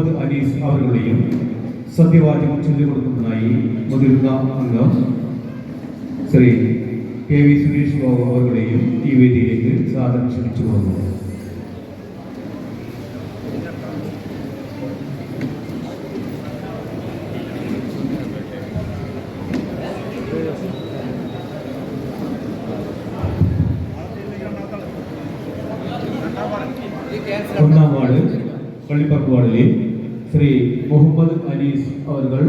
മുഹമ്മദ് അനീസ് അവരുടെയും സത്യവാചകം ചൊല്ലിക്കൊടുക്കുന്നതിനായി മുതിർന്ന അംഗം ശ്രീ കെ വി സുരേഷ് ബാബു അവരുടെയും ഈ വേദിയിലേക്ക് സാധനം ക്ഷണിച്ചു കൊടുക്കുന്നു ഒന്നാം വാർഡ് പള്ളിപ്പറമ്പ് വാർഡിലെ ശ്രീ മുഹമ്മദ് അനീസ് അവർ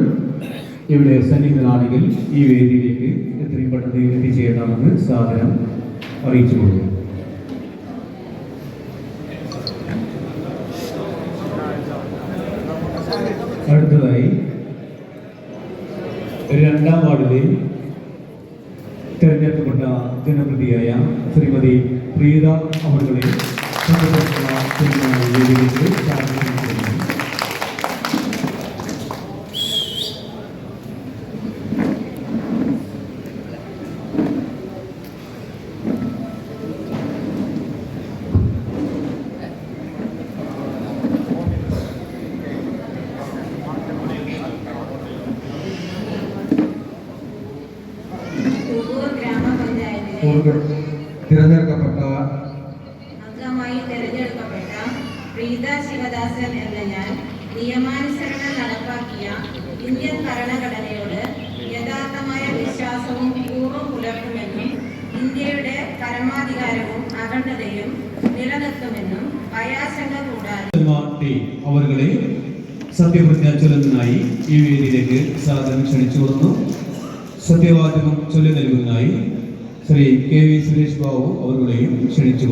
ഇവിടെ സന്നിഹിതനാണെങ്കിൽ ഈ വേദിയിലേക്ക് എത്രയും പെട്ടെന്ന് എത്തിച്ചേരണമെന്ന് സാധനം അറിയിച്ചു കൊടുക്കും അടുത്തതായി രണ്ടാം വാർഡിലെ തെരഞ്ഞെടുക്കപ്പെട്ട ജനപ്രതിയായ ശ്രീമതി പ്രീത അവരുടെ ശിവദാസൻ എന്ന ഞാൻ നിയമാനുസരണം നടപ്പാക്കിയ ഇന്ത്യൻ ഭരണഘടനയോട് യഥാർത്ഥമായ വിശ്വാസവും പൂർവം പുലർത്തുമെന്നും ഇന്ത്യയുടെ പരമാധികാരവും അഖണ്ഡതയും നിലനിർത്തുമെന്നും ഭയാശങ്ക കൂടാതെ. അവരുടെ സത്യപ്രതിജ്ഞ ചൊല്ലുന്നതിനായി ഈ വേദിയിലേക്ക് സാധനം ക്ഷണിച്ചു കൊടുക്കുന്നു. സത്യവാചകം ചൊല്ലി നൽകുന്നതിനായി ശ്രീ കെ വി സുരേഷ് ബാബു അവരുടെയും ക്ഷണിച്ചു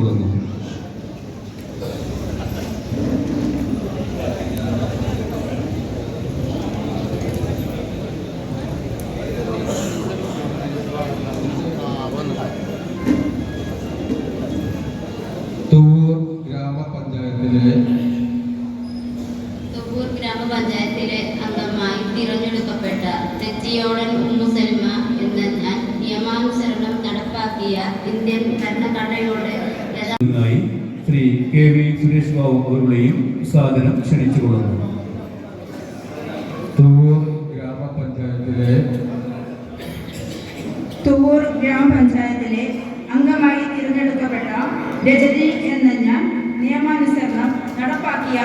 ഉമ്മുസൽമ എന്ന ഞാൻ നിയമാനുസരണം നടപ്പാക്കിയ ഇന്ത്യൻ ഭരണഘടനയോട് ശ്രീ കെ വി സുരേഷ് ബാബു അവരുടെയും സാധനം ക്ഷണിച്ചുകൊള്ളുന്നു. തുവൂർ ഗ്രാമപഞ്ചായത്തിലെ തുവൂർ ഗ്രാമപഞ്ചായത്തിലെ അംഗമായി തിരഞ്ഞെടുക്കപ്പെട്ട രജനി എന്ന ഞാൻ നിയമാനുസരണം നടപ്പാക്കിയ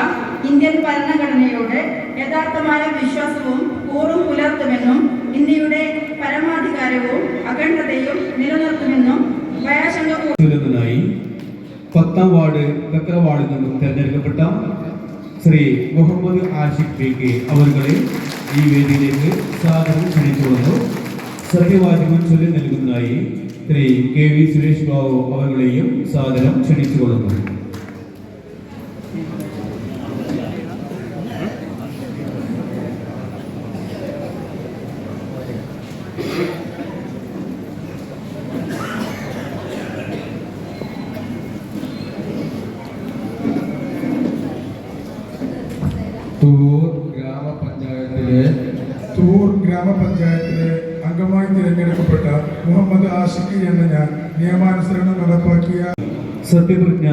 ഇന്ത്യൻ ഭരണഘടനയോട് യഥാർത്ഥമായ വിശ്വാസവും കൂറും പുലർത്തുമെന്നും ഇന്ത്യയുടെ പരമാധികാരവും അഖണ്ഡതയും നിലനിർത്തുമെന്നും ഭയാശങ്കനായി പത്താം വാർഡ് കക്കറവാർഡിൽ നിന്നും തെരഞ്ഞെടുക്കപ്പെട്ട ശ്രീ മുഹമ്മദ് ആഷിഖ് ബി കെ അവരുടെ ഈ വേദിയിലേക്ക് സ്വാഗതം ക്ഷണിച്ചു വന്നു സത്യവാചകം ചൊല്ലി നൽകുന്നതായി ശ്രീ കെ വി സുരേഷ് ബാബു അവരുടെയും സ്വാഗതം ക്ഷണിച്ചു കൊള്ളുന്നു തൂർ ഗ്രാമപഞ്ചായത്തിലെ തൂർ ഗ്രാമപഞ്ചായത്തിലെ അംഗമായി തിരഞ്ഞെടുക്കപ്പെട്ട മുഹമ്മദ് ആഷിഖ് എന്ന ഞാൻ നിയമാനുസരണം നടപ്പാക്കിയ സത്യപ്രജ്ഞ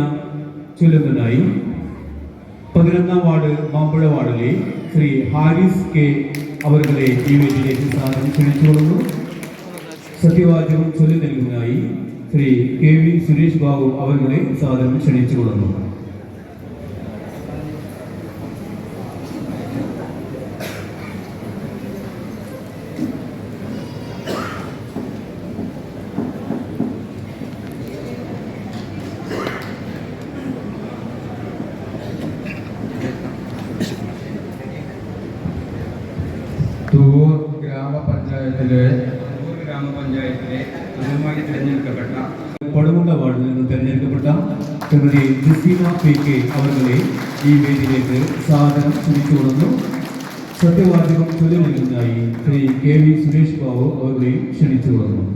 ചൊല്ലുന്നതിനായി പതിനൊന്നാം വാർഡ് മാമ്പുഴ വാർഡിലെ ശ്രീ ഹാരിസ് കെ അവരുടെ ഈ വേദിയിലേക്ക് സാധനം ക്ഷണിച്ചു കൊള്ളുന്നു സത്യവാചകം ചൊല്ലി നൽകുന്നതായി ശ്രീ കെ വി സുരേഷ് ബാബു അവരുടെ സാധനം ക്ഷണിച്ചു ചെറുതി ക്രിസ്റ്റീന പി കെ അവരുടെ ഈ വേദിയിലേക്ക് സാധനം ക്ഷണിച്ചു കൊടുത്തു സത്യവാചകം ചൊല്ലുന്നതിനായി ശ്രീ കെ വി സുരേഷ് ബാബു അവരുടെ ക്ഷണിച്ചു വന്നു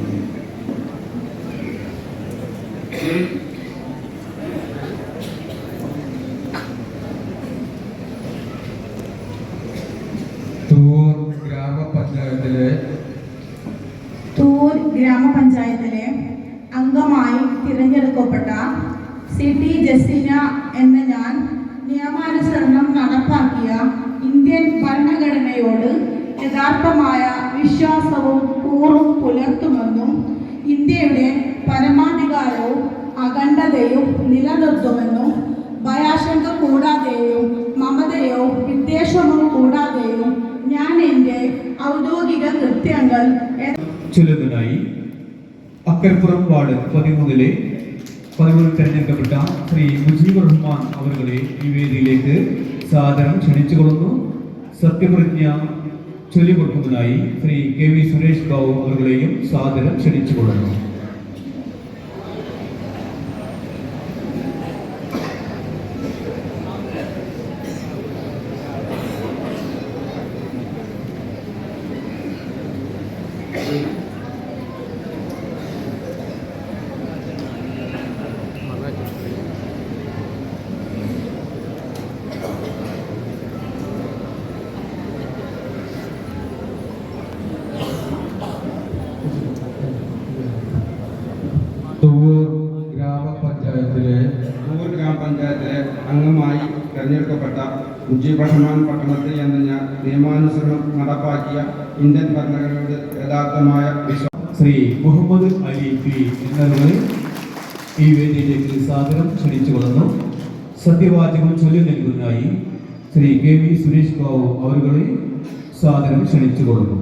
Thank you. രീതിയിൽ തൂർ ഗ്രാമപഞ്ചായത്തിലെ തൂർ ഗ്രാമപഞ്ചായത്തിലെ അംഗമായി തിരഞ്ഞെടുക്കപ്പെട്ട സി ടി ജസീന എന്ന ഞാൻ നിയമാനുസരണം നടപ്പാക്കിയ ഇന്ത്യൻ ഭരണഘടനയോട് യഥാർത്ഥമായ വിശ്വാസവും കൂറും പുലർത്തുമെന്നും ഇന്ത്യയുടെ പരമാധികാരവും അഖണ്ഡതയും നിലനിർത്തുമെന്നും ഭയാശങ്ക കൂടാതെയും മമതയോ വിദ്വേഷമോ കൂടാതെയും ഞാൻ എന്റെ ഔദ്യോഗിക കൃത്യങ്ങൾ ചൊല്ലുന്നതിനായി അക്കരപ്പുറം വാർഡ് പതിമൂന്നിലെ പതിമൂന്നിൽ തെരഞ്ഞെടുക്കപ്പെട്ട ശ്രീ മുജീബ് റഹ്മാൻ അവരുടെ ഈ വേദിയിലേക്ക് സാദരം ക്ഷണിച്ചുകൊള്ളുന്നു. സത്യപ്രതിജ്ഞ ചൊല്ലിക്കൊടുക്കുന്നതിനായി ശ്രീ കെ വി സുരേഷ് ബാബു അവരുടെയും സാദരം ക്ഷണിച്ചുകൊള്ളുന്നു തൂർ ഗ്രാമപഞ്ചായത്തിലെ തൂർ ഗ്രാമപഞ്ചായത്തിലെ അംഗമായി തെരഞ്ഞെടുക്കപ്പെട്ട മുജീബ് റഹ്മാൻ പട്ടണത്തിൽ എന്ന ഞാൻ നിയമാനുസരണം നടപ്പാക്കിയ ഇന്ത്യൻ ഭരണഘടനയുടെ യഥാർത്ഥമായ വിശ്വാസം ശ്രീ മുഹമ്മദ് അലി പി എന്നവരെ ഈ വേദിയിലേക്ക് സാദരം വന്നു സത്യവാചകം ചൊല്ലി നൽകുന്നതിനായി ശ്രീ കെ വി സുരേഷ് ബാബു അവരുകളെ സാദരം ക്ഷണിച്ചുകൊള്ളുന്നു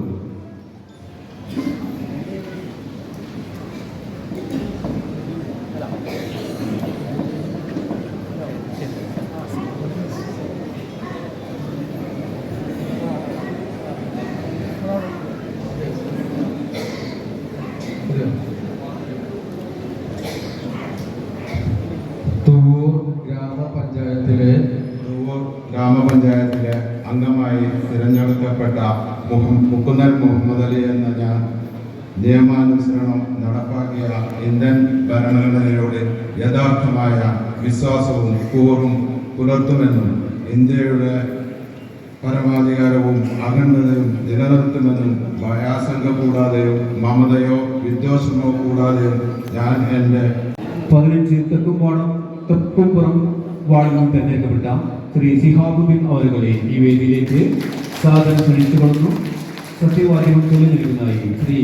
തൂർ ഗ്രാമപഞ്ചായത്തിലെ തൂവൂർ ഗ്രാമപഞ്ചായത്തിലെ അംഗമായി തിരഞ്ഞെടുക്കപ്പെട്ട മുഹം- മുകുന്ദൻ മുഹമ്മദ് അലി എന്ന ഞാൻ നിയമാനുസരണം നടപ്പാക്കിയ ഇന്ത്യൻ ഭരണഘടനയുടെ യഥാർത്ഥമായ വിശ്വാസവും കൂറും പുലർത്തുമെന്നും ഇന്ത്യയുടെ പരമാധികാരവും അഖണ്ഡതയും നിലനിർത്തുമെന്നും ഭയാസംഘം കൂടാതെയും മമതയോ വിദ്വേഷമോ കൂടാതെയും ഞാൻ എന്റെ പതിനഞ്ച് തെക്കുംപാടം തെക്കുംപുറം നിന്ന് തെരഞ്ഞെടുക്കപ്പെട്ട ശ്രീ സിഹാബുദ്ദീൻ അവരുകളെ ഈ വേദിയിലേക്ക് സാദരം ക്ഷണിച്ചുകൊള്ളുന്നു. സത്യവാദികൾ ചൊല്ലി നൽകുന്നതായി ശ്രീ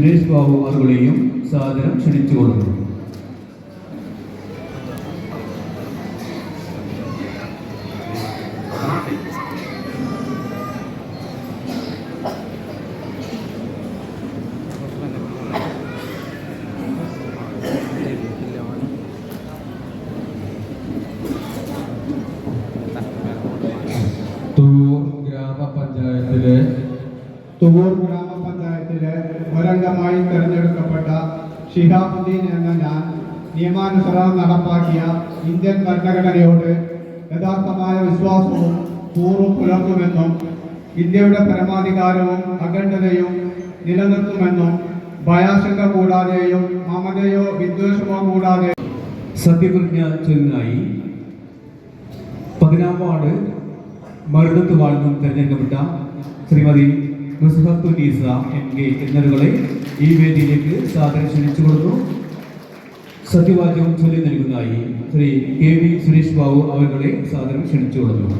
സുരേഷ് ബാബു അവരുടെയും സാദരം ക്ഷണിച്ചുകൊള്ളുന്നു. തൂർ ഗ്രാമപഞ്ചായത്തിലെ തുവൂർ ഗ്രാമപഞ്ചായത്തിലെ ഒരംഗമായി തെരഞ്ഞെടുക്കപ്പെട്ട ഷിഹാബുദ്ദീൻ എന്ന ഞാൻ നിയമാനുസരണം നടപ്പാക്കിയ ഇന്ത്യൻ ഭരണഘടനയോട് യഥാർത്ഥമായ വിശ്വാസവും പൂർവം പുലർത്തുമെന്നും ഇന്ത്യയുടെ പരമാധികാരവും അഖണ്ഡതയും നിലനിർത്തുമെന്നും ഭയാശങ്ക കൂടാതെയും മമതയോ വിദ്വേഷമോ കൂടാതെ സത്യപ്രതിജ്ഞ ചൊല്ലിനായി പതിനാം വാർഡ് മരുടത്ത് വാർഡിൽ തെരഞ്ഞെടുക്കപ്പെട്ട ശ്രീമതി നുസ്ഹത്തു നീസ എം കെ എന്നിവരെ ഈ വേദിയിലേക്ക് സാദരം ക്ഷണിച്ചുകൊള്ളുന്നു സത്യവാചകം ചൊല്ലി നൽകുന്നതായി ശ്രീ കെ വി സുരേഷ് ബാബു അവരുടെ സാദരം ക്ഷണിച്ചുകൊള്ളുന്നു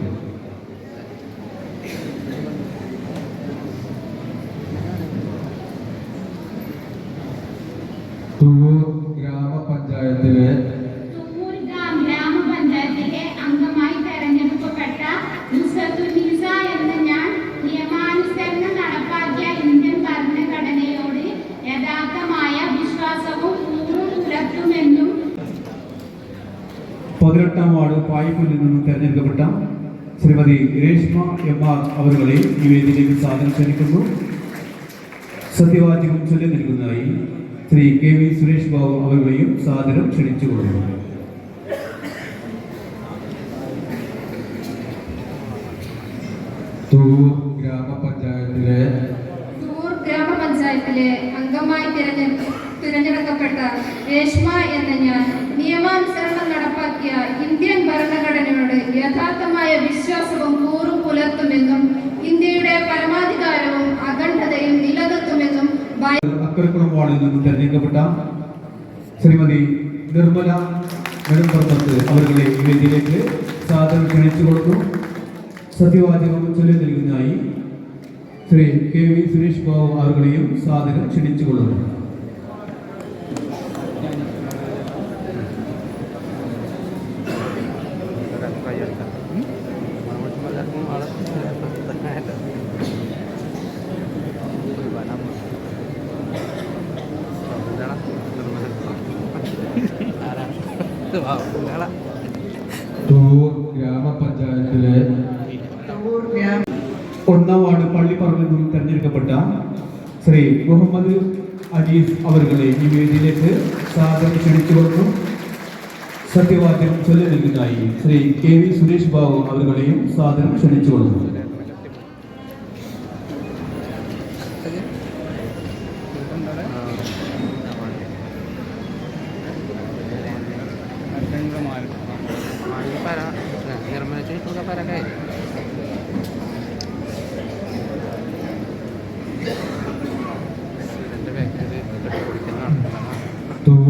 തൂർ ഗ്രാമപഞ്ചായത്തിലെ തുവൂർ ഗ്രാമ ഗ്രാമപഞ്ചായത്തിലെ അംഗമായി തെരഞ്ഞെടുക്കപ്പെട്ട നുസത്തുനീസ എന്ന ഞാൻ നിയമാനുസരണം നടപ്പാക്കിയ ഇന്ത്യൻ ഭരണഘടനയോട് യഥാർത്ഥമായ വിശ്വാസവും കൂറും പുലർത്തുമെന്നും പതിനെട്ടാം വാർഡ് പായിപ്പൂരിൽ നിന്നും തെരഞ്ഞെടുക്കപ്പെട്ട എം ആർ അവരുടെ ഈ വേദിയിലേക്ക് സ്വാഗതം ക്ഷണിക്കുന്നു. സത്യവാചകം ചൊല്ലി നൽകുന്നതായി ശ്രീ കെ വി സുരേഷ് ബാബു അവരുടെയും സാദരം ക്ഷണിച്ചു കൊടുക്കുന്നു അംഗമായി തിരഞ്ഞെടുക്കപ്പെട്ട രേഷ്മ എന്ന ഞാൻ നിയമാനുസരണം നടപ്പാക്കിയ ഇന്ത്യൻ യഥാർത്ഥമായ വിശ്വാസവും കൂറും പുലർത്തുമെന്നും ഇന്ത്യയുടെ പരമാധികാരവും അഖണ്ഡതയും നിലനിർത്തുമെന്നും അക്കരക്കുളം വാർഡിൽ നിന്നും തെരഞ്ഞെടുക്കപ്പെട്ട ശ്രീമതി നിർമ്മല നെടുമ്പുറത്ത് അവരുടെ വേദിയിലേക്ക് സാധനം ക്ഷണിച്ചു കൊടുത്തു. സത്യവാചകം ചൊല്ലി നൽകുന്നതായി ശ്രീ കെ വി സുരേഷ് ബാബു അവരുടെയും സാധനം ക്ഷണിച്ചു കൊടുക്കുന്നു ശ്രീ മുഹമ്മദ് അജീസ് അവരുടെ ഈ വേദിയിലേക്ക് സാദരം ക്ഷണിച്ചു കൊടുത്തു സത്യവാദ്യം ചൊല്ലി നൽകുന്നതായി ശ്രീ കെ വി സുരേഷ് ബാബു അവരുടെയും സാദരം ക്ഷണിച്ചു കൊടുത്തു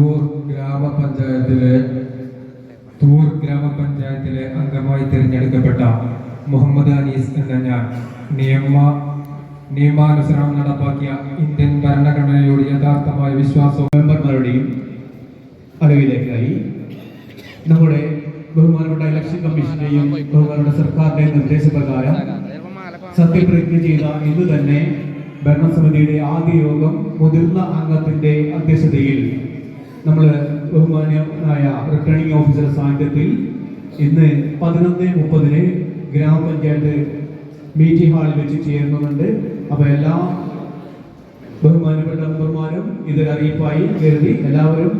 തൂർ ഗ്രാമപഞ്ചായത്തിലെ തൂർ ഗ്രാമപഞ്ചായത്തിലെ അംഗമായി തിരഞ്ഞെടുക്കപ്പെട്ട മുഹമ്മദ് അനീസ് എന്ന ഞാൻ നിയമ നിയമാനുസരണം നടപ്പാക്കിയ ഇന്ത്യൻ ഭരണഘടനയോട് യഥാർത്ഥമായ വിശ്വാസവും മെമ്പർമാരുടെയും അറിവിലേക്കായി നമ്മുടെ ബഹുമാനപ്പെട്ട ഇലക്ഷൻ കമ്മീഷന്റെയും ബഹുമാനപ്പെട്ട സർക്കാരിന്റെയും നിർദ്ദേശപ്രകാരം സത്യപ്രതിജ്ഞ ചെയ്ത ഇന്ന് തന്നെ ഭരണസമിതിയുടെ ആദ്യ യോഗം മുതിർന്ന അംഗത്തിന്റെ അധ്യക്ഷതയിൽ നമ്മൾ ബഹുമാന്യനായ റിട്ടേണിംഗ് ഓഫീസർ സാന്നിധ്യത്തിൽ ഇന്ന് പതിനൊന്ന് മുപ്പതിന് ഗ്രാമപഞ്ചായത്ത് മീറ്റിംഗ് ഹാളിൽ വെച്ച് ചേരുന്നുണ്ട്. അപ്പോൾ എല്ലാ ബഹുമാനപ്പെട്ട മെമ്പർമാരും ഇതൊരു അറിയിപ്പായി കരുതി എല്ലാവരും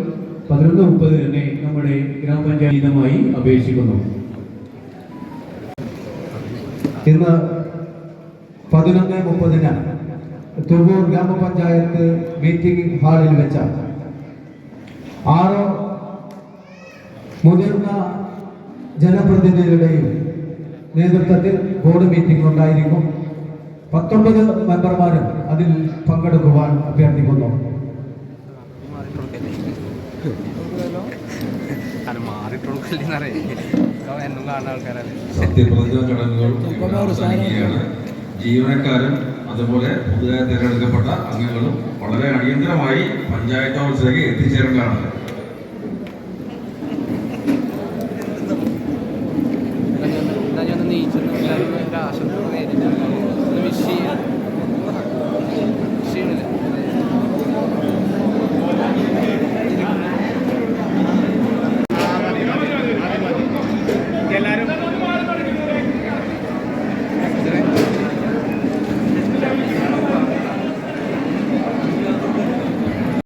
പതിനൊന്ന് മുപ്പത് തന്നെ നമ്മുടെ ഗ്രാമപഞ്ചായതമായി അപേക്ഷിക്കുന്നു. ഇന്ന് പതിനൊന്ന് മുപ്പതിന് തുവൂർ ഗ്രാമപഞ്ചായത്ത് മീറ്റിംഗ് ഹാളിൽ വെച്ച ആറ് മുതിർന്ന ജനപ്രതിനിധികളുടെയും നേതൃത്വത്തിൽ ബോർഡ് മീറ്റിംഗ് ഉണ്ടായിരിക്കും. പത്തൊമ്പത് മെമ്പർമാരും അതിൽ പങ്കെടുക്കുവാൻ അഭ്യർത്ഥിക്കുന്നു. സത്യപ്രതിജ്ഞ ചടങ്ങുകൾ ജീവനക്കാരും അതുപോലെ പുതുതായി തിരഞ്ഞെടുക്കപ്പെട്ട അംഗങ്ങളും വളരെ അടിയന്തരമായി പഞ്ചായത്ത് ഓഫീസിലേക്ക് എത്തിച്ചേരേണ്ടതാണ്. നീച്ചു ആശംസ നേരിട്ട് വിഷ്